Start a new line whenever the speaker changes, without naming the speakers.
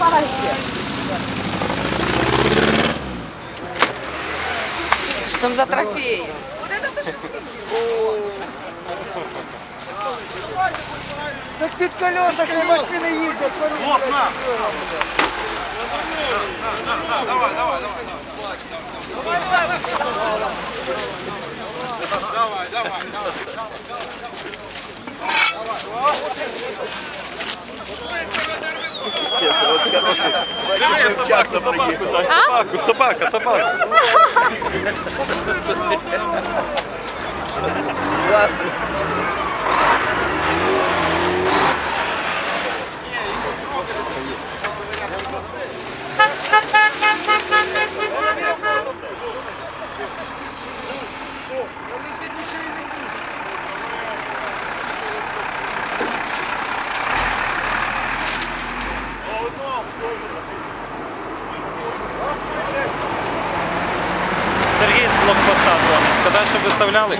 Давайте. Что там за трофеи? Вот это то, что
Так під колесами машини їздять.
Хлоп, на! Давай, давай, давай. Давай, давай, давай.
Часто приїхав. Собаку, собака, собака. Класно. Сергій з блокпоста дзвонить. Сказав, що виставляли.